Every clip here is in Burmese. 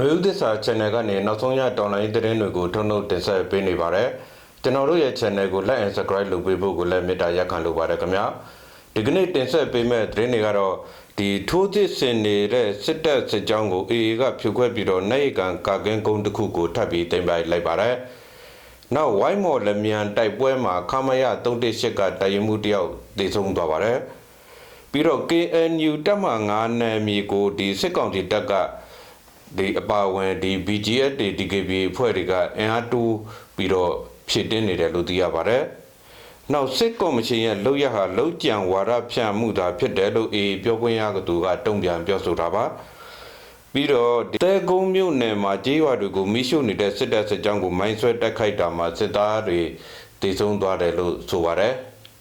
နွေဦးသစ္စာ channel ကနေနောက်ဆုံးရတော်လိုင်းသတင်းတွေကိုထုတ်နှုတ်တင်ဆက်ပေးနေပါတယ်ကျွန်တော်တို့ရဲ့ channel ကို like and subscribe လုပ်ပေးဖို့ကိုလည်းမေတ္တာရပ်ခံလိုပါတယ်ခင်ဗျာဒီကနေ့တင်ဆက်ပေးမဲ့သတင်းတွေကတော့ဒီထိုးသစ်စင်နေတဲ့စစ်တပ်စစ်ကြောင်းကို AA ကဖြိုခွဲပြီးတော့နိုင်ကန်ကာကင်းကုန်းတစ်ခုကိုထပ်ပြီးတင်ပိုင်လိုက်ပါတယ်နောက်ဝိုင်းမော်လက်မြန်တိုက်ပွဲမှာခမရ318ကတိုင်ရင်မှုတယောက်ဒေဆုံးသွားပါတယ်ပြီးတော့ KNU တပ်မ9နယ်မြေကိုဒီစစ်ကောင်စီတပ်က ဒီအပါဝင်ဒီ BGS တွေ DKB အဖွဲ့တွေကအင်အားတူပြီးတော့ဖြစ်တင်းနေတယ်လို့သိရပါတယ်။နောက်စစ်ကော်မရှင်ရဲ့လောက်ရဟာလောက်ကြံဝါဒဖြန့်မှုသာဖြစ်တယ်လို့အေပြောခွင့်ရကသူကတုံ့ပြန်ပြောဆိုတာပါ။ပြီးတော့တဲကုန်းမြို့နယ်မှာကြေးရွာတွေကိုမိရှုနေတဲ့စစ်တပ်စစ်ကြောင်းကိုမိုင်းဆွဲတိုက်ခိုက်တာမှာစစ်သားတွေတည်ဆုံးသွားတယ်လို့ဆိုပါတယ်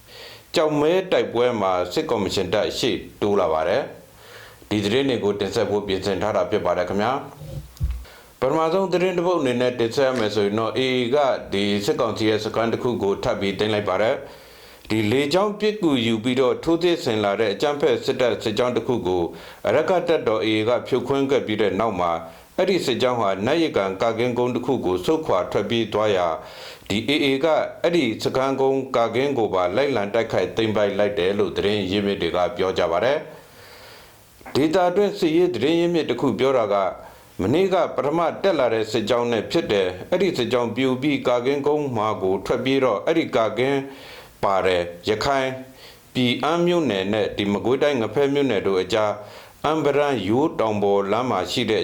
။ကြောင်မဲတိုက်ပွဲမှာစစ်ကော်မရှင်တပ်ရှေ့တိုးလာပါတယ်။ ဒီသတင်းတွေကိုတင်ဆက်ဖို့ပြင်ဆင်ထားတာဖြစ်ပါတယ်ခင်ဗျာပထမဆုံးသတင်းတစ်ပုဒ်အနေနဲ့တင်ဆက်ရမယ်ဆိုရင်တော့ AA ကဒီစစ်ကောင်စီရဲ့စကန်တစ်ခုကိုထပ်ပြီးတင်လိုက်ပါတယ်ဒီလေကြောင်းပြစ်ကူယူပြီးတော့ထိုးသစ်ဆင်လာတဲ့အကြမ်းဖက်စစ်တပ်စစ်ကြောင်းတစ်ခုကိုအရကတက်တော် AA ကဖြုတ်ခွင်းခဲ့ပြီးတဲ့နောက်မှာအဲ့ဒီစစ်ကြောင်းဟာနိုင်ရကန်ကာကင်းကုန်းတစ်ခုကိုစုတ်ခွာထွက်ပြေးသွားရာဒီ AA ကအဲ့ဒီစကန်ကုန်းကာကင်းကိုပါလိုက်လံတိုက်ခိုက်သိမ်းပိုက်လိုက်တယ်လို့သတင်းရင်းမြစ်တွေကပြောကြပါတယ် ဒေတာအတွင်းစီရေးသတင်းရင်းမြစ်တစ်ခုပြောတာကမနေ့ကပထမတက်လာတဲ့စစ်ကြောင်းနဲ့ဖြစ်တယ်အဲ့ဒီစစ်ကြောင်းပြူပြီးကာကင်းကုန်းမှာကို ထွက်ပြေးတော့အဲ့ဒီကာကင်းပါတယ်ရခိုင်ပြည်အမ်းမြို့နယ်နဲ့ဒီမကွေးတိုင်းငဖဲမြို့နယ်တို့အကြားအမ်ဘရန်ယူတောင်ပေါ်လမ်းမှာရှိတဲ့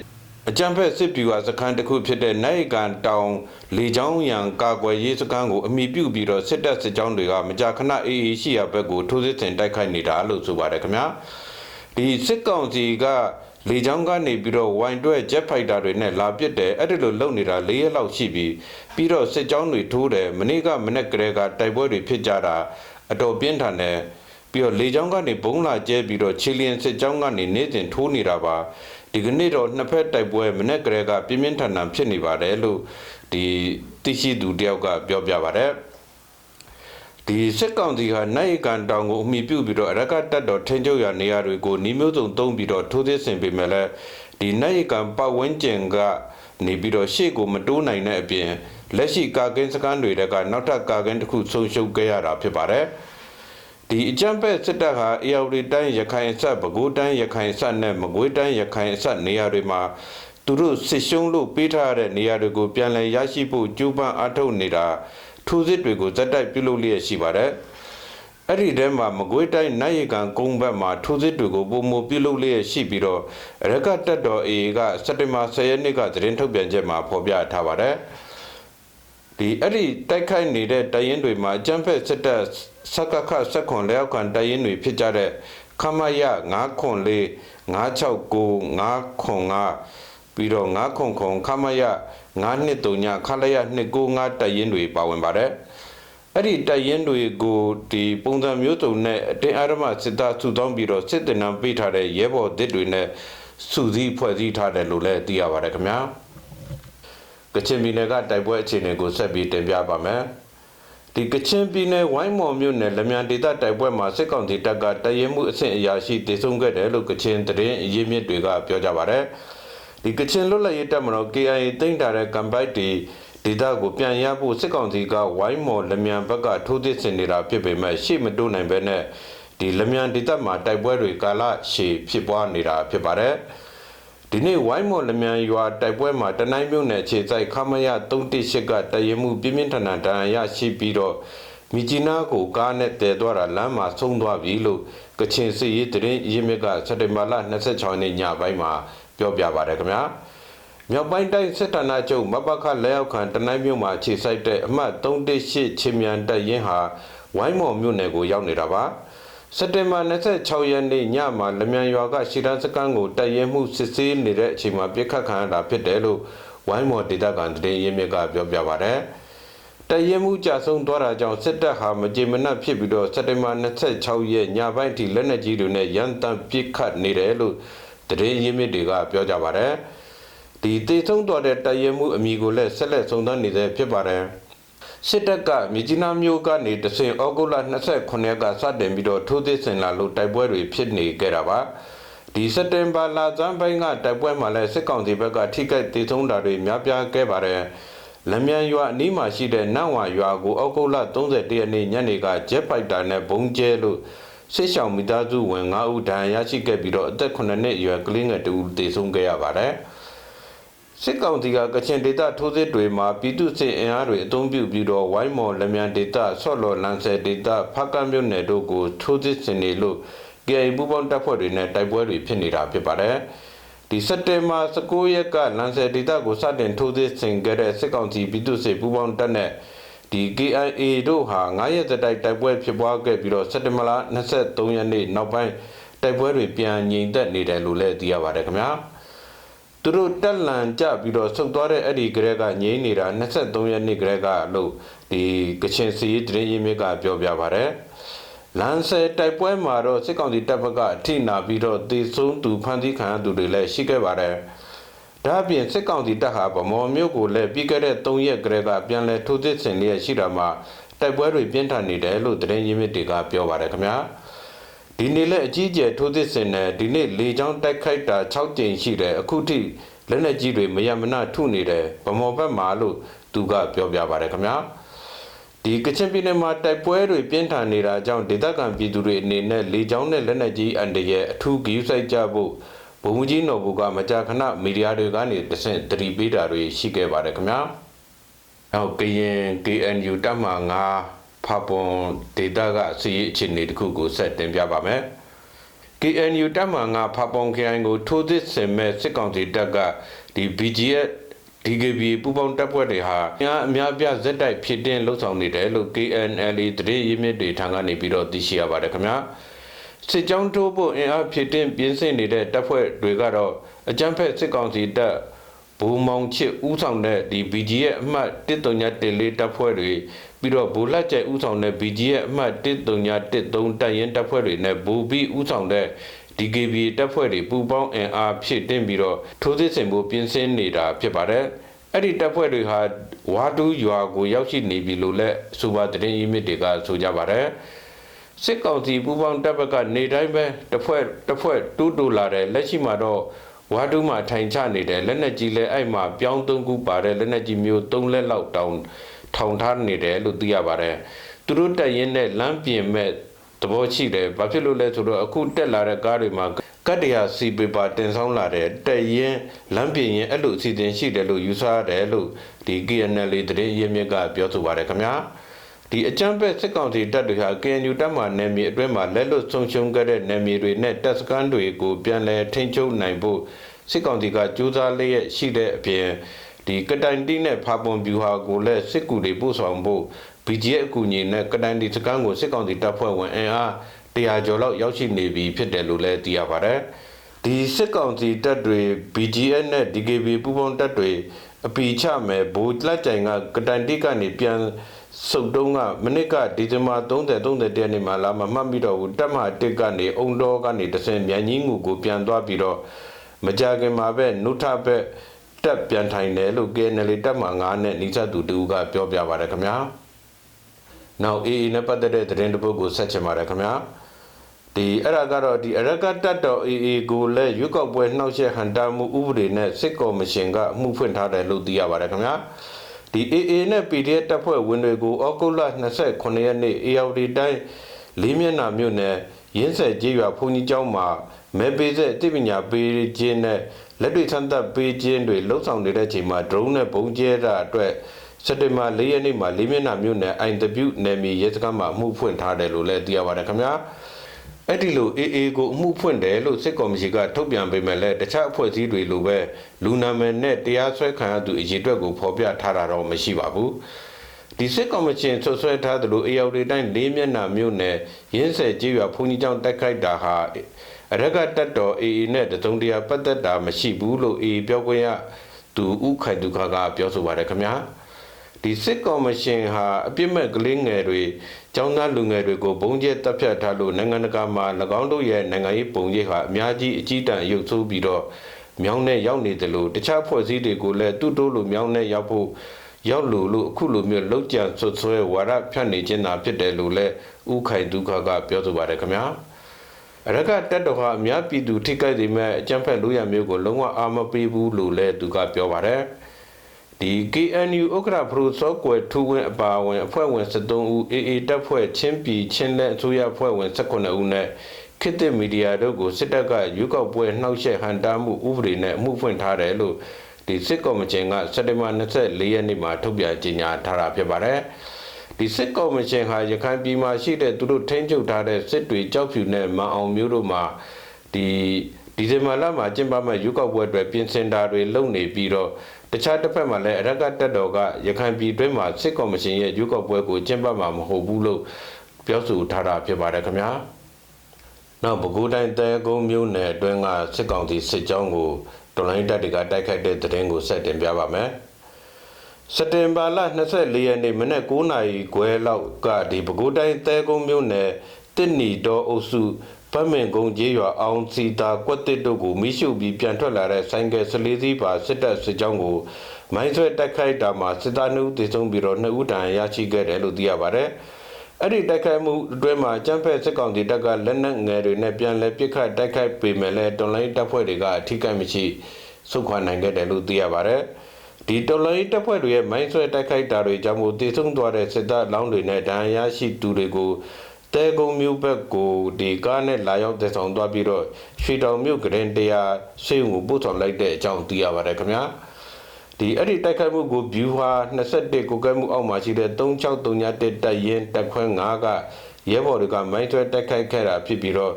အကြံဖက်စစ်ပြူဟာစခန်းတစ်ခုဖြစ်တဲ့နိုင်ကန်တောင်လေချောင်းရံကာကွယ်ရေးစခန်းကိုအမိပြုပြီးတော့စစ်တပ်စစ်ကြောင်းတွေကမကြာခဏအေးအေးရှိရဘက်ကိုထိုးစစ်ဆင်တိုက်ခိုက်နေတာလို့ဆိုပါတယ်ခင်ဗျာ ဒီစစ်ကောင်စီကလေချောင်းကနေပြီးတော့ဝိုင်တွဲဂျက်ဖိုက်တာတွေနဲ့လာပစ်တယ်အဲ့ဒီလိုလုပ်နေတာ၄ရက်လောက်ရှိပြီပြီးတော့စစ်ကြောင်းတွေထိုးတယ်မနေ့ကမနေ့ကလေးကတိုက်ပွဲတွေဖြစ်ကြတာအတော်ပြင်းထန်တယ်ပြီးတော့လေချောင်းကနေဘုံလာကျဲပြီးတော့ချီလီယန်စစ်ကြောင်းကနေနေစဉ်ထိုးနေတာပါဒီကနေ့တော့နှစ်ဖက်တိုက်ပွဲမနေ့ကလေးကပြင်းပြင်းထန်ထန်ဖြစ်နေပါတယ်လို့ဒီသိရှိသူတယောက်ကပြောပြပါတယ် ဒီစစ်ကောင်စီဟာနိုင်ကန်တောင်ကိုအမိပြုပြီးတော့အရကတက်တော်ထင်းကျုပ်ရနေရာတွေကိုနှီးမျိုးစုံသုံးပြီးတော့ထိုးသစ်ဆင်ပေးမယ်လဲဒီနိုင်ကန်ပတ်ဝန်းကျင်ကနေပြီးတော့ရှေ့ကိုမတိုးနိုင်တဲ့အပြင်လက်ရှိကာကင်းစကန်တွေတကနောက်ထပ်ကာကင်းတစ်ခုဆုံးရှုံးခဲ့ရတာဖြစ်ပါတယ်ဒီအကြံဖက်စစ်တပ်ဟာအေယာဝတီတိုင်းရခိုင်ဆက်ပဲခူးတိုင်းရခိုင်ဆက်နဲ့မကွေးတိုင်းရခိုင်ဆက်နေရာတွေမှာသူတို့စစ်ရှုံးလို့ပေးထားတဲ့နေရာတွေကိုပြန်လည်ရရှိဖို့ကြိုးပမ်းအားထုတ်နေတာ ထိုးစစ်တွေကိုဇက်တိုက်ပြုလုပ်လျက်ရှိပါတယ်။အဲ့ဒီထဲမှာမကွေးတိုင်းနိုင်ရကန်ကုန်းဘက်မှာထိုးစစ်တွေကိုပုံမပြုလုပ်လျက်ရှိပြီးတော့ရကတက်တော် AA ကစက်တင်ဘာ10ရက်နေ့ကသတင်းထုတ်ပြန်ချက်မှာဖော်ပြထားပါတယ်။ဒီအဲ့ဒီတိုက်ခိုက်နေတဲ့တရင်တွေမှာအကြမ်းဖက်စစ်တပ်စကခစက်ခွန်လက်အောက်ခံတရင်တွေဖြစ်ကြတဲ့ခမရ904 969 905ပြီးတော့9ခုခုခမရ 923ညခလရ295တရင်တွေပါဝင်ပါတယ်အဲ့ဒီတရင်တွေကိုဒီပုံစံမျိုးစုံနဲ့အတင်းအဓမ္မစစ်သားစုတောင်းပြီးတော့စစ်တင်နံပေးထားတဲ့ရဲဘော်တစ်တွေနဲ့စုစည်းဖွဲ့စည်းထားတယ်လို့လည်းသိရပါတယ်ခင်ဗျာကချင်ပြည်နယ်ကတိုက်ပွဲအခြေအနေကိုဆက်ပြီးတင်ပြပါမယ်ဒီကချင်ပြည်နယ်ဝိုင်းမော်မြို့နယ်လမြန်ဒေသတိုက်ပွဲမှာစစ်ကောင်စီတပ်ကတရင်မှုအဆင့်အရာရှိတည်ဆုံခဲ့တယ်လို့ကချင်သတင်းအရင်းမြစ်တွေကပြောကြပါတယ် ဒီကချင်လွတ်လပ်ရေးတပ်မတော် KIA တိမ့်တာတဲ့ကမ်ဘိုက်တီဒေသကိုပြန်ရဖို့စစ်ကောင်စီကဝိုင်းမော်လမြန်ဘက်ကထိုးသစ်ဆင်နေတာဖြစ်ပေမဲ့ရှေ့မတိုးနိုင်ဘဲနဲ့ဒီလမြန်ဒေသမှာတိုက်ပွဲတွေကာလရှည်ဖြစ်ပွားနေတာဖြစ်ပါတယ်ဒီနေ့ဝိုင်းမော်လမြန်ရွာတိုက်ပွဲမှာတနိုင်းမြို့နယ်ခြေစိုက်ခမရ318ကတရင်မှုပြင်းပြင်းထန်ထန်ဒဏ်ရာရရှိပြီးတော့မြကြီးနားကိုကားနဲ့တည်သွားတာလမ်းမှာဆုံးသွားပြီလို့ကချင်စစ်ရေးတရင်ရင်းမြစ်ကစက်တင်ဘာလ26ရက်နေ့ညပိုင်းမှာ ပြောပြပါတယ်ခင်ဗျာမြောက်ပိုင်းတိုင်းစစ်ဌာနချုပ်မပခလက်အောက်ခံတနိုင်းမြို့မှာခြေစိုက်တဲ့အမှတ်318ချင်းမြန်တပ်ရင်းဟာဝိုင်းမော်မြို့နယ်ကိုရောက်နေတာပါစက်တင်ဘာ26ရက်နေ့ညမှာလမြန်ရွာကရှီတန်းစကန်ကိုတပ်ရင်းမှုစစ်ဆေးနေတဲ့အချိန်မှာပြစ်ခတ်ခံရတာဖြစ်တယ်လို့ဝိုင်းမော်ဒေသခံတရင်ရင်းမြစ်ကပြောပြပါတယ်တရင်မှုကြဆုံးသွားတာကြောင့်စစ်တပ်ဟာမကြေမနက်ဖြစ်ပြီးတော့စက်တင်ဘာ26ရက်ညပိုင်းထိလက်နက်ကြီးတွေနဲ့ရန်တမ်းပစ်ခတ်နေတယ်လို့ တရင်ရင်းမြစ်တွေကပြောကြပါတယ်ဒီတေဆုံးတော်တဲ့တရင်မှုအမိကိုလည်းဆက်လက်ဆုံးသန်းနေတဲ့ဖြစ်ပါတယ်စစ်တပ်ကမြကြီးနားမြို့ကနေတဆင်ဩဂုတ်လ29ရက်ကစတင်ပြီးတော့ထိုးသစ်ဆင်လာလို့တိုက်ပွဲတွေဖြစ်နေကြတာပါဒီစက်တင်ဘာလဆန်းပိုင်းကတိုက်ပွဲမှာလည်းစစ်ကောင်စီဘက်ကထိခိုက်ဒေဆုံးတာတွေများပြားခဲ့ပါတယ်လမြန်ရွာအနီးမှာရှိတဲ့နန့်ဝါရွာကိုအောက်ကုတ်လ31ရက်နေ့ညနေကဂျက်ဖိုက်တာနဲ့ဘုံကျဲလို့ စစ်ဆောင်မိသားစုဝင်9ဦးဒဏ်ရာရရှိခဲ့ပြီးတော့အသက်9နှစ်အရွယ်ကလေးငယ်2ဦးသေဆုံးခဲ့ရပါတယ်စစ်ကောင်စီကကချင်ဒေသထိုးစစ်တွေမှာပြည်သူစစ်အင်အားတွေအုံပြုပြီးတော့ဝိုင်းမော်လမြန်ဒေသဆော့လော်လန်ဆယ်ဒေသဖကတ်မြို့နယ်တို့ကိုထိုးစစ်ဆင်နေလို့ KI ပူပေါင်းတပ်ဖွဲ့တွေနဲ့တိုက်ပွဲတွေဖြစ်နေတာဖြစ်ပါတယ်။ဒီစက်တင်ဘာ19ရက်ကလန်ဆယ်ဒေသကိုစတင်ထိုးစစ်ဆင်ခဲ့တဲ့စစ်ကောင်စီပြည်သူ့စစ်ပူပေါင်းတပ်နဲ့ ဒီ KIA တို့ဟာ9ရက်တိုက်တိုက်ပွဲဖြစ်ပွားခဲ့ပြီးတော့စက်တင်ဘာလ23ရက်နေ့နောက်ပိုင်းတိုက်ပွဲတွေပြန်ငြိမ်သက်နေတယ်လို့လည်းသိရပါတယ်ခင်ဗျာ။သူတို့တက်လန်ကြပြီးတော့ဆုတ်သွားတဲ့အဲ့ဒီကလေးကငြိမ်းနေတာ23ရက်နေ့ကလေးကလို့ဒီကချင်စီးတရင်ရင်းမြစ်ကပြောပြပါဗျ။လန်ဆယ်တိုက်ပွဲမှာတော့စစ်ကောင်စီတပ်ဘက်ကအထိနာပြီးတော့တေဆုံးသူဖမ်းဆီးခံရသူတွေလည်းရှိခဲ့ပါတယ်။ ဒါ့အပြင်စစ်ကောင်စီတပ်ဟာဗမော်မြို့ကိုလည်းပြီးခဲ့တဲ့3ရက်ကလေးကပြန်လည်ထိုးစစ်ဆင်လျက်ရှိတာမှာတိုက်ပွဲတွေပြင်းထန်နေတယ်လို့သတင်းရင်းမြစ်တွေကပြောပါတယ်ခင်ဗျာ။ဒီနေ့လည်းအကြီးအကျယ်ထိုးစစ်ဆင်တဲ့ဒီနေ့လေကြောင်းတိုက်ခိုက်တာ6ကြိမ်ရှိတယ်အခုထိလက်နက်ကြီးတွေမရမနာထုနေတယ်ဗမော်ဘက်မှာလို့သူကပြောပြပါတယ်ခင်ဗျာ။ဒီကချင်ပြည်နယ်မှာတိုက်ပွဲတွေပြင်းထန်နေတာကြောင့်ဒေသခံပြည်သူတွေအနေနဲ့လေကြောင်းနဲ့လက်နက်ကြီးအန်တရဲ့အထူးဂရုစိုက်ကြဖို့ ဘုံကြီးနော်ဘူကမကြာခဏမီဒီယာတွေကနေတဆင့်တတိပေးတာတွေရှိခဲ့ပါတယ်ခင်ဗျာ။နောက်ကရင် KNU တပ်မ9ဖာပွန်ဒေသကစီးရေးအခြေအနေတစ်ခုကိုဆက်တင်ပြပါမယ်။ KNU တပ်မ9ဖာပွန် KN ကိုထိုးသစ်ဆင်မဲ့စစ်ကောင်စီတပ်ကဒီ BGF DKB ပူပေါင်းတပ်ဖွဲ့တွေဟာအများအများပြဇက်တိုက်ဖြစ်တင်လှုပ်ဆောင်နေတယ်လို့ KNLA တရေရင်းမြစ်တွေထံကနေပြီးတော့သိရှိရပါတယ်ခင်ဗျာ စစ်ကြောင်းထိုးဖို့အင်အားဖြစ်တင်ပြင်းစင်နေတဲ့တပ်ဖွဲ့တွေကတော့အကြမ်းဖက်စစ်ကောင်စီတပ်ဘူမောင်ချစ်ဥဆောင်တဲ့ဒီ BG ရဲ့အမှတ်139တပ်ဖွဲ့တွေပြီးတော့ဘူလက်ကျဲဥဆောင်တဲ့ BG ရဲ့အမှတ်13913တပ်ရင်းတပ်ဖွဲ့တွေနဲ့ဘူဘီဥဆောင်တဲ့ DKB တပ်ဖွဲ့တွေပူးပေါင်းအင်အားဖြည့်တင်ပြီးတော့ထိုးစစ်ဆင်ဖို့ပြင်ဆင်နေတာဖြစ်ပါတယ်။အဲ့ဒီတပ်ဖွဲ့တွေဟာဝါတူးရွာကိုရောက်ရှိနေပြီလို့လည်းဆိုပါတဲ့ရင်းမြစ်တွေကဆိုကြပါတယ်။ စစ်ကောင်စီပူးပေါင်းတပ်ဘက်ကနေတိုင်းပဲတစ်ဖွဲ့တစ်ဖွဲ့တူးတူလာတယ်လက်ရှိမှာတော့ဝါတူးမှာထိုင်ချနေတယ်လက်နက်ကြီးလည်းအဲ့မှာပြောင်းသုံးခုပါတယ်လက်နက်ကြီးမျိုး၃လက်လောက်တောင်ထောင်ထားနေတယ်လို့သိရပါတယ်။သူတို့တက်ရင်နဲ့လမ်းပြင်မဲ့သဘောရှိတယ်ဘာဖြစ်လို့လဲဆိုတော့အခုတက်လာတဲ့ကားတွေမှာကတ်တရာစီပေပါတင်ဆောင်လာတဲ့တက်ရင်လမ်းပြင်ရင်အဲ့လိုအစီအစဉ်ရှိတယ်လို့ယူဆရတယ်လို့ဒီ KNL တရေရင်းမြစ်ကပြောဆိုပါတယ်ခင်ဗျာ ဒီအကြမ်းဖက်စစ်ကောင်စီတပ်တွေဟာ KNU တပ်မှနယ်မြေအတွင်းမှာလက်လွတ်ဆုံးရှုံးခဲ့တဲ့နယ်မြေတွေနဲ့တပ်စခန်းတွေကိုပြန်လည်ထိန်းချုပ်နိုင်ဖို့စစ်ကောင်စီကကြိုးစားလျက်ရှိတဲ့အပြင်ဒီကတိုင်တိနဲ့ဖာပွန်ဗျူဟာကိုလည်းစစ်ကူတွေပို့ဆောင်ဖို့ BGF အကူအညီနဲ့ကတိုင်ဒီစကန်ကိုစစ်ကောင်စီတပ်ဖွဲ့ဝင်အင်အား100ကျော်လောက်ရောက်ရှိနေပြီဖြစ်တယ်လို့လည်းသိရပါတယ်။ဒီစစ်ကောင်စီတပ်တွေ BGF နဲ့ DKB ပူးပေါင်းတပ်တွေအပီချမယ်ဘူလက်ကြိုင်ကကတိုင်တိကနေပြန် စုတ်တုံးကမနစ်ကဒီဇင်ဘာ30 31ရက်နေ့မှာလာမမှတ်ပြီးတော့ဘူးတက်မတစ်ကနေအုံတော်ကနေတဆင်မြန်ကြီးငူကိုပြန်သွားပြီးတော့မကြခင်မှာပဲနုထဘက်တက်ပြန်ထိုင်တယ်လို့ KNL တက်မှာ9နဲ့နှိစက်သူတူကပြောပြပါတယ်ခင်ဗျာ။နောက် AA နဲ့ပတ်သက်တဲ့သတင်းတစ်ပုဒ်ကိုဆက်ချင်ပါတယ်ခင်ဗျာဒီအဲ့ဒါကတော့ဒီအရကတတ်တော် AA ကိုလည်းရွေးကောက်ပွဲနှောက်ယှက်ဟန်တာမှုဥပဒေနဲ့စစ်ကော်မရှင်ကအမှုဖွင့်ထားတယ်လို့သိရပါတယ်ခင်ဗျာ ဒီ AA နဲ့ PDF တပ်ဖွဲ့ဝင်တွေကိုဩဂုတ်လ29ရက်နေ့ ARD တိုင်းလေးမျက်နှာမြို့နယ်ရင်းဆက်ကြေးရွာဘုန်ကြီးကျောင်းမှာမဲပေးဆက်တိပညာပေးခြင်းနဲ့လက်တွေဆန်းသက်ပေးခြင်းတွေလှုပ်ဆောင်နေတဲ့ချိန်မှာ drone နဲ့ပုံကျဲတာအတွက်စက်တင်ဘာ၄ရက်နေ့မှာလေးမျက်နှာမြို့နယ်အိုင်တပြူနယ်မြေရဲစခန်းမှာအမှုဖွင့်ထားတယ်လို့လည်းသိရပါတယ်ခင်ဗျာ အဲ့ဒီလိုအေအေကိုအမှုဖွင့်တယ်လို့စစ်ကော်မရှင်ကထုတ်ပြန်ပေးမယ်လဲတခြားအဖွဲ့အစည်းတွေလိုပဲလူနာမည်နဲ့တရားစွဲခံရသူအရေးအတွက်ကိုဖော်ပြထားတာတော့မရှိပါဘူးဒီစစ်ကော်မရှင်ဆွဆွဲထားသလိုအေယော်ဒီတိုင်းလေးမျက်နှာမြို့နယ်ရင်းဆယ်ကြီးရွာဘုန်ကြီးကျောင်းတိုက်ခိုက်တာဟာအရကတက်တော်အေအေနဲ့တစုံတရာပတ်သက်တာမရှိဘူးလို့အေပြောခွင့်ရသူဥခိုင်ဒုက္ခကပြောဆိုပါတယ်ခင်ဗျာ ဒီစစ်ကော်မရှင်ဟာအပြစ်မဲ့ကလေးငယ်တွေကျောင်းသားလူငယ်တွေကိုဘုံကျဲတပ်ဖြတ်ထားလို့နိုင်ငံတကာမှာ၎င်းတို့ရဲ့နိုင်ငံရေးပုံရိပ်ဟာအများကြီးအကြီးတန်းရုပ်ဆိုးပြီးတော့မြောင်းနဲ့ရောက်နေတယ်လို့တခြားဖွဲ့စည်းတွေကိုလည်းတူတိုးလိုမြောင်းနဲ့ရောက်ဖို့ရောက်လို့လို့အခုလိုမျိုးလောက်ကြံဆွဆွဲဝါရဖြတ်နေခြင်းသာဖြစ်တယ်လို့လည်းဥခိုင်ဒုက္ခကပြောဆိုပါတယ်ခင်ဗျာအရကတက်တော်ဟာအများပြည်သူထိခိုက်စေမဲ့အကြမ်းဖက်လူရမျိုးကိုလုံးဝအာမပေးဘူးလို့လည်းသူကပြောပါတယ် ဒီ KNU ဥက္ကဋ္ဌဖရူစောကွယ်ထူဝင်းအပါအဝင်အဖွဲ့ဝင်73ဦး AA တပ်ဖွဲ့ချင်းပြည်ချင်းလက်အစိုးရအဖွဲ့ဝင်18ဦးနဲ့ခေတ်သစ်မီဒီယာတို့ကိုစစ်တပ်ကရွေးကောက်ပွဲနှောက်ယှက်ဟန်တားမှုဥပဒေနဲ့အမှုဖွင့်ထားတယ်လို့ဒီစစ်ကော်မရှင်ကစက်တင်ဘာ24ရက်နေ့မှာထုတ်ပြန်ကြေညာထားတာဖြစ်ပါတယ်ဒီစစ်ကော်မရှင်ဟာရခိုင်ပြည်မှာရှိတဲ့သူတို့ထိန်းချုပ်ထားတဲ့စစ်တွေကြောက်ဖြူနဲ့မန်အောင်မျိုးတို့မှာဒီဒီဇင်ဘာလမှာကျင်းပမဲ့ရွေးကောက်ပွဲအတွက်ပြင်ဆင်တာတွေလုပ်နေပြီးတော့ တခြားတစ်ဖက်မှာလည်းအရကတက်တော်ကရခိုင်ပြည်တွင်းမှာစစ်ကော်မရှင်ရဲ့ရွေးကောက်ပွဲကိုကျင်းပမှာမဟုတ်ဘူးလို့ပြောဆိုထားတာဖြစ်ပါတယ်ခင်ဗျာနောက်ပဲခူးတိုင်းတဲကုန်းမြို့နယ်အတွင်းကစစ်ကောင်စီစစ်ကြောင်းကိုတော်လိုင်းတပ်တွေကတိုက်ခိုက်တဲ့တဲ့ရင်ကိုဆက်တင်ပြပါမယ်စက်တင်ဘာလ24ရက်နေ့မနက်9:00နာရီခွဲလောက်ကဒီပဲခူးတိုင်းတဲကုန်းမြို့နယ်တစ်နီတော်အုပ်စု ဗတ်မင်ကုန်းကျေးရွာအောင်စီတာကွက်တစ်တို့ကိုမိရှုပြီးပြန်ထွက်လာတဲ့ဆိုင်ကယ်14စီးပါစစ်တပ်စစ်ကြောင်းကိုမိုင်းဆွဲတိုက်ခိုက်တာမှာစစ်သားနှုတ်တည်ဆုံပြီးတော့နှစ်ဦးတန်ရရှိခဲ့တယ်လို့သိရပါတယ်။အဲ့ဒီတိုက်ခိုက်မှုအတွင်းမှာကျန်းဖက်စစ်ကောင်စီတပ်ကလက်နက်ငယ်တွေနဲ့ပြန်လည်ပစ်ခတ်တိုက်ခိုက်ပေမဲ့လည်းတော်လိုင်းတပ်ဖွဲ့တွေကအထိကိမရှိစုခွာနိုင်ခဲ့တယ်လို့သိရပါတယ်။ဒီတော်လိုင်းတပ်ဖွဲ့တွေရဲ့မိုင်းဆွဲတိုက်ခိုက်တာတွေကြောင့်မို့တည်ဆုံသွားတဲ့စစ်သားလောင်းတွေနဲ့ဒဏ်ရာရရှိသူတွေကို တဲကုံမျိုးဘက်ကိုဒီကားနဲ့လာရောက်တည်ဆောင်သွားပြီးတော့ရွှေတောင်မြို့ကရင်တရားဆေးုံကိုပို့ဆောင်လိုက်တဲ့အကြောင်းသိရပါတယ်ခင်ဗျာဒီအဲ့ဒီတိုက်ခိုက်မှုကို view ဟာ21ကိုကဲမှုအောက်မှာရှိတဲ့3631တက်ရင်တက်ခွဲ9ကရဲဘော်တွေကမိုင်းဆွဲတိုက်ခိုက်ခဲ့တာဖြစ်ပြီးတော့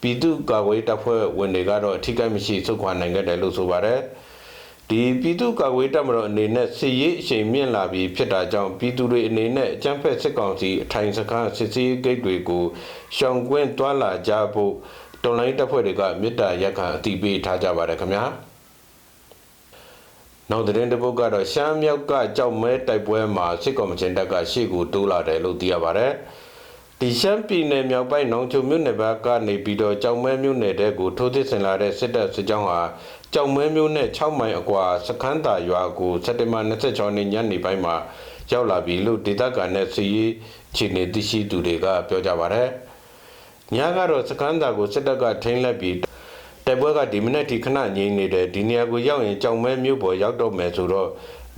ပြည်သူ့ကာကွယ်တပ်ဖွဲ့ဝင်တွေကတော့အထိကိမရှိစုခွာနိုင်ခဲ့တယ်လို့ဆိုပါတယ် ဒီပြည်သူ့ကာကွယ်တပ်မတော်အနေနဲ့စစ်ရေးအချိန်မြင့်လာပြီးဖြစ်တာကြောင့်ပြည်သူတွေအနေနဲ့အကြမ်းဖက်စစ်ကောင်စီအထိုင်စခန်းစစ်စေးဂိတ်တွေကိုရှောင်ကွင်းတွာလာကြဖို့တော်လိုင်းတပ်ဖွဲ့တွေကမြစ်တာရက်ခံအတိပေးထားကြပါတယ်ခင်ဗျာနောက်တဲ့တပုတ်ကတော့ရှမ်းမြောက်ကကြောက်မဲတိုက်ပွဲမှာစစ်ကောင်မချင်းတပ်ကရှေ့ကိုတိုးလာတယ်လို့သိရပါတယ် ဒီရှမ်းပြည်နယ်မြောက်ပိုင်းနောင်ချုံမြို့နယ်ဘက်ကနေပြီးတော့ကြောင်မဲမြို့နယ်တဲကိုထိုးသစ်ဆင်လာတဲ့စစ်တပ်စစ်ကြောင်းဟာကြောင်မဲမြို့နယ်6မိုင်အကွာစခန်းသာရွာကိုစက်တင်ဘာ26ရက်နေ့ညနေပိုင်းမှာရောက်လာပြီလို့ဒေသခံနဲ့စီရေးခြေနေသိရှိသူတွေကပြောကြပါတယ်။ညကတော့စခန်းသာကိုစစ်တပ်ကထိန်းလက်ပြီးတိုက်ပွဲကဒီမနေ့ထိခဏငြိမ်နေတယ်ဒီနေရာကိုရောက်ရင်ကြောင်မဲမြို့ပေါ်ရောက်တော့မယ်ဆိုတော့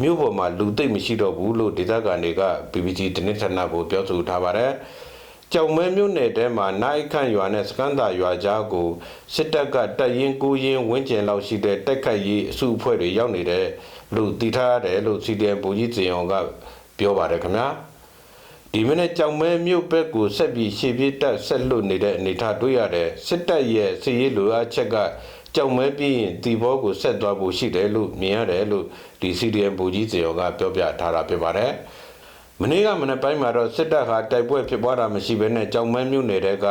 မြို့ပေါ်မှာလူသိမ့်မရှိတော့ဘူးလို့ဒေသခံတွေက BBC သတင်းဌာနကိုပြောဆိုထားပါတယ်။ ကြောင်မဲမြို့နယ်ထဲမှာနိုင်ခန့်ရွာနဲ့စကန်းသာရွာကြားကိုစစ်တပ်ကတပ်ရင်းကိုရင်းဝင်းကျင်လောက်ရှိတဲ့တိုက်ခိုက်ရေးအစုအဖွဲ့တွေရောက်နေတယ်လို့တည်ထားရတယ်လို့ CDM ဗိုလ်ကြီးစင်အောင်ကပြောပါတယ်ခင်ဗျာဒီမနေ့ကြောင်မဲမြို့ဘက်ကိုဆက်ပြီးရှေ့ပြေးတက်ဆက်လွတ်နေတဲ့အနေအထားတွေ့ရတယ်စစ်တပ်ရဲ့စီရေးလိုအပ်ချက်ကကြောင်မဲပြီးရင်တီဘောကိုဆက်သွားဖို့ရှိတယ်လို့မြင်ရတယ်လို့ဒီ CDM ဗိုလ်ကြီးစင်အောင်ကပြောပြထားတာဖြစ်ပါတယ် မနေ့ကမနေ့ပိုင်းမှာတော့စစ်တပ်ဟာတိုက်ပွဲဖြစ်ပွားတာမရှိဘဲနဲ့ကြောင်မဲမြို့နယ်တဲက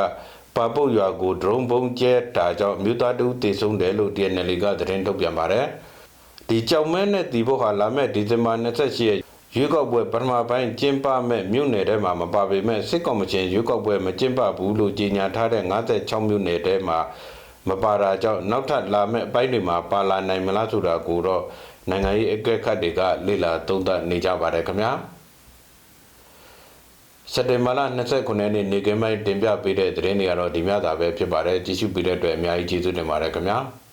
ပါပုတ်ရွာကိုဒရုန်းဘုံကျဲတာကြောင့်မြို့သားတူတေဆုံးတယ်လို့ DNL ကသတင်းထုတ်ပြန်ပါတယ်။ဒီကြောင်မဲနဲ့တီဖို့ဟာလာမဲ့ဒီဇင်ဘာ28ရက်ရွေးကောက်ပွဲပထမပိုင်းကျင်းပမဲ့မြို့နယ်ထဲမှာမပါပေမဲ့စစ်ကောင်မချင်းရွေးကောက်ပွဲမကျင်းပဘူးလို့ကြေညာထားတဲ့56မြို့နယ်ထဲမှာမပါတာကြောင့်နောက်ထပ်လာမဲ့အပိုင်းတွေမှာပါလာနိုင်မလားဆိုတာကိုတော့နိုင်ငံရေးအကဲခတ်တွေကလေ့လာသုံးသပ်နေကြပါတယ်ခင်ဗျာ။ စက်တင်ဘာလ29ရက်နေ့နေကင်းမိုင်းတင်ပြပေးတဲ့သတင်းတွေကတော့ဒီများသာပဲဖြစ်ပါတယ်ကြည့်ရှုပေးတဲ့အတွက်အများကြီးကျေးဇူးတင်ပါတယ်ခင်ဗျာ။